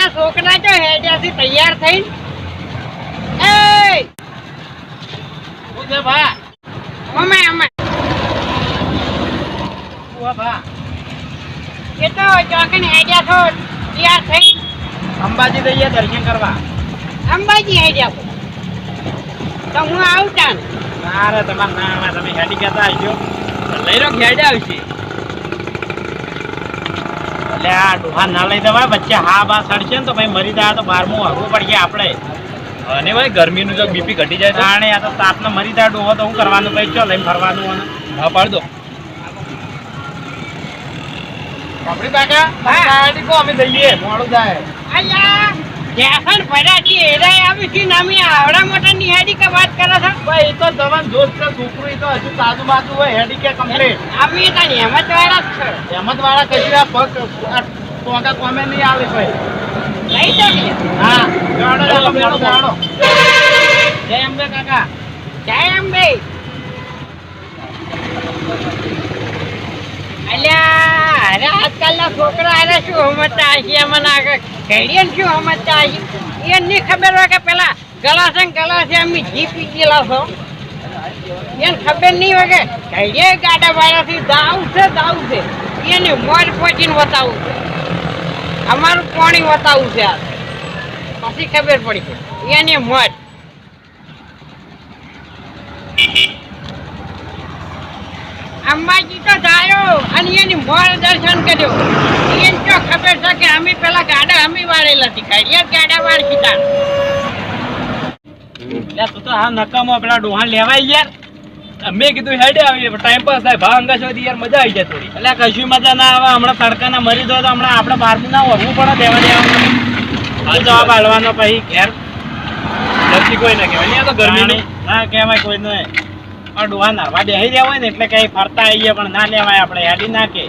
આજકાલના છોકરા જો હેડ્યાથી તૈયાર થઈને. એ છે ભા અમે અમે. શું ભા એ તો ચોકન હેડ્યા છો તૈયાર થઈ અંબાજી જઈએ દર્શન કરવા. અંબાજી હેડ્યા તો હું આવતા ને ના રે તમારે ના તમે હેડી કહેતા આવજો લઈ રહ્યો હેડે આવશે? એટલે આ ડોહા ના લઈ દેવાય વચ્ચે હા બા સડશે ને તો ભાઈ મરી જાય તો બારમું હરવું પડશે આપણે. અને ભાઈ ગરમીનું જો બીપી ઘટી જાય તો? જાણે આ તો તાપને મરી જાય ડોહો તો હું કરવાનું ભાઈ? ચો લઈને ફરવાનું અને. હા પાડ દો આપણી કાકા અમે જઈએ. મોડું જાય અલ્યા જેસન પડ્યા છે એરા આવી છે નામી આવડા મોટા નિહાડી કે વાત કરો છો. ભાઈ એ તો જવાન દોસ્ત છે છોકરું એ તો હજુ તાજુ બાજુ હોય હેડી કે કમ્પ્લીટ અમે તો હેમત વાળા જ છે. એમ વાળા કશું આ પગ ટોકા કોમે નહીં આવે ભાઈ. લઈ તો હા જાણો જાણો જાણો. જય અંબે કાકા. જય અંબે. અલ્યા અરે આજકાલના છોકરા અરે શું હમતા હશે મને આગળ? ઘડીએ શું સમજતા એ નહીં ખબર હોય કે પેલા ગલાસે ને ગલાસે અમે ઘી પી ગયેલા છો? એને ખબર નહીં હોય કે ઘડીએ ગાડા વાળાથી દાવ છે દાવ છે. એને મોજ પહોંચીને બતાવું છે. અમારું પાણી બતાવું છે આ. પછી ખબર પડી છે એને મોજ. અંબાજી તો જાયો અને એની મોર દર્શન કર્યો. એને તો ખબર છે કે અમે પેલા ગાડા અમે વાળેલા હતી ઘડિયા ગાડા વાળ કીધા તું તો હા નકામો પેલા ડોહાન લેવાય યાર. મેં કીધું હેડે આવીએ. ટાઈમ પાસ થાય. ભાવ અંગા સુધી યાર મજા આવી જાય થોડી. એટલે કશું મજા ના આવે. હમણાં તડકાના મરી દો તો હમણાં આપણે બહારથી ના વરવું પડે દેવા દેવા હાલ જવાબ આલવાનો પછી, ઘેર. નથી કોઈ ના કહેવાય. તો ગરમીનું. ના કહેવાય કોઈ નહીં ડોહા નારવા બેસી રહ્યા હોય ને એટલે કઈ ફરતા આવીએ, પણ ના લેવાય આપણે. હેડી ના અંબાજી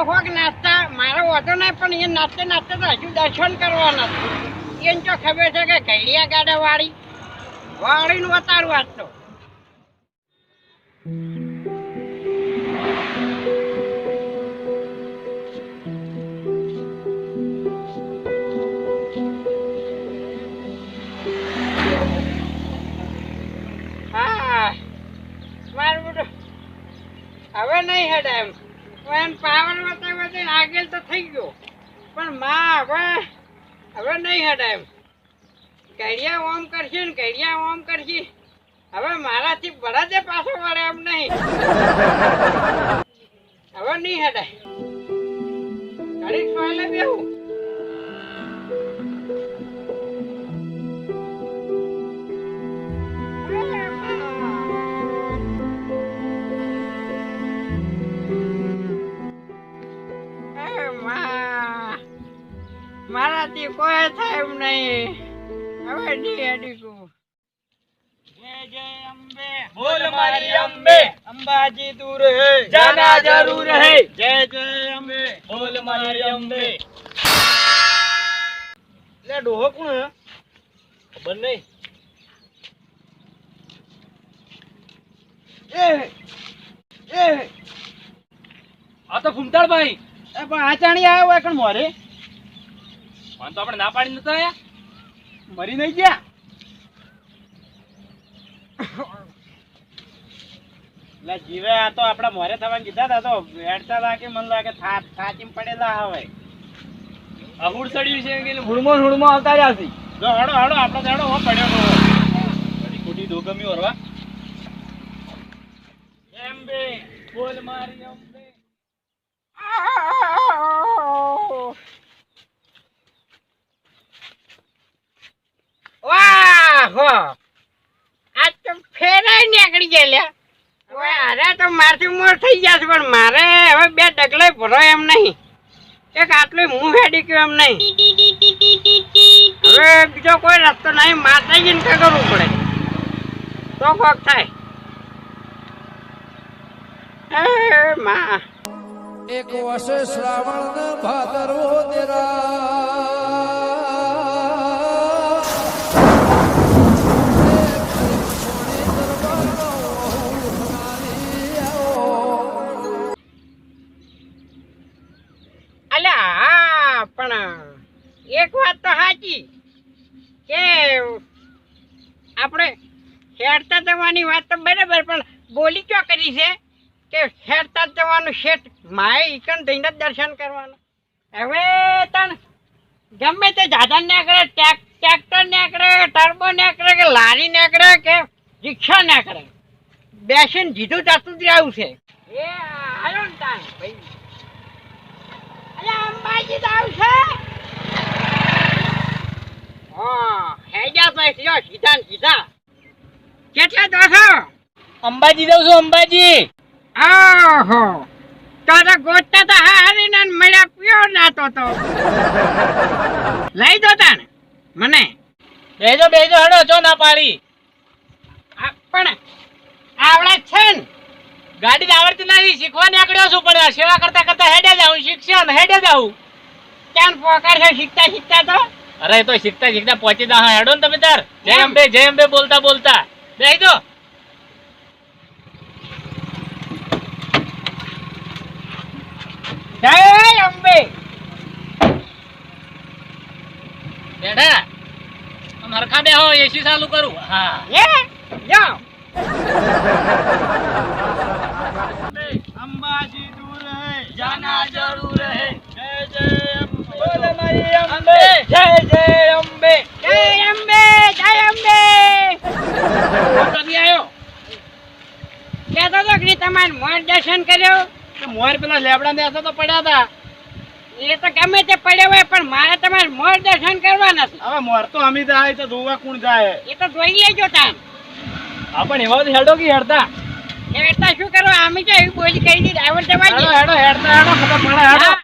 તો હોક નાસ્તા, મારો વાંધો નહીં, પણ એ નાસ્તે નાસ્તે તો હજુ દર્શન કરવાના છે. એને તો ખબર છે કે ઘડિયા ગાડા વાળી. વાળીનું વતારું આજ તો. હવે નહીં હેડે એમ. એમ પાવર વતે વતે આગળ તો થઈ ગયો. પણ માં, હવે હવે નહીં હટાય એમ. ઘડિયા ઓમ કરશે ને ઘડિયા ઓમ કરશે. હવે મારાથી બળદે પાછો વળે એમ નહીં. હવે નહીં હટાય ઘડીક સોયલે બેહું. કોઈ થાય એમ નહીં. હવે નહીં અડીકું જય જય અંબે. બોલ મારી અંબે. અંબાજી દૂર હે. જાના જરૂર હે. જય જય અંબે. બોલ મારી અંબે. લે ડોહો કોણ હે? ખબર નહીં. એ એ. આ તો ફૂમતાળ ભાઈ એ પણ આચાણી આવ્યો હોય કણ મોરે? મને તો આપણે ના પાડી નતા આયા? મરી નહીં ગયા? લે જીવે આ તો આપણા મોરે થવા કીધા હતા તો વેડતા લાગે મને લાગે થા થાચીમ પડેલા હવે. અહુડ ચડ્યું છે કે હુડમો હુડમો આવતા રહ્યા છે? જો હડો હડો આપણો તો હો પડ્યો ઘડી ખોટી દોગમી ઓરવા એમ બે બોલ મારી હો. તો ફેરાય નીકળી ગયેલા. હવે અરે તો મારથી મોર થઈ જશે પણ મારે હવે બે ડગલે ભરો એમ નહીં. એક આટલું હું હેડી ગયો એમ નહીં. બીજો કોઈ રસ્તો નહીં, માતાજીને કે કરવું પડે. તો કોક થાય. માં. શ્રાવણ ભાદરવો તેરા. કે આપણે હેરતા જવાની વાત તો બરાબર, પણ બોલી ક્યાં કરી છે? કે હેરતા જવાનું શેઠ, માએ ઈકણ થઈને જ દર્શન કરવાનું. હવે તણ ગમે તે જાદા નીકળે ટ્રેક્ટર નીકળે, ટર્બો નીકળે કે લારી નીકળે કે રિક્ષા નીકળે, બેસીને જીધું જાતું જ રહેવું છે. એ આવ્યો ને તાણ, ભાઈ. અલ્યા અંબાજી તો આવશે હા હેજા તો સીધા ને સીધા. કેટલા દોસો? અંબાજી જાઉં છું અંબાજી. આહો તારા ગોતતા તો હારી ને મળ્યા પીયો નાતો તો? લઈ દો તાણ મને. બેજો બેજો હડો જો ના પાડી. આ પણ આવડે છે ને. ગાડી આવડતી નથી શીખવા નીકળ્યો છું પણ સેવા કરતા કરતા હેડે જાઉં શિક્ષણ હેડે જાઉં. ક્યાં પોકાર છે શીખતા શીખતા તો? અરે એ તો શીખતા શીખતા પહોંચી દા હા હેડો ને તમે તાર. જય. અંબે જય અંબે બોલતા બોલતા. બેહી દો જય અંબે. આમ હરખા બેહો એસી ચાલુ કરું. હા. એ જાઓ. અંબાજી દૂર હે જાના જરૂર હે જય જય અંબે. બોલ મારી જય અંબે જય અંબે જય અંબે કદી આયો તો કે તમારે મોર દર્શન કર્યો મોર પેલા લેબડા ને તો પડ્યા હતા એ તો ગમે તે પડ્યો હોય પણ મારે તમારે મોર દર્શન કરવાના છે હવે મોર તો અમી જાય તો ધોવા કોણ જાય એ તો જોઈ લેજો તાન આપણ એમાં તો હેડો કે હેડતા હેડતા શું કરો આમી તો એવી બોલી કરી દીધી ડ્રાઈવર જવા હેડો હેડો હેડતા હેડો, ખબર પડે, હેડો હા.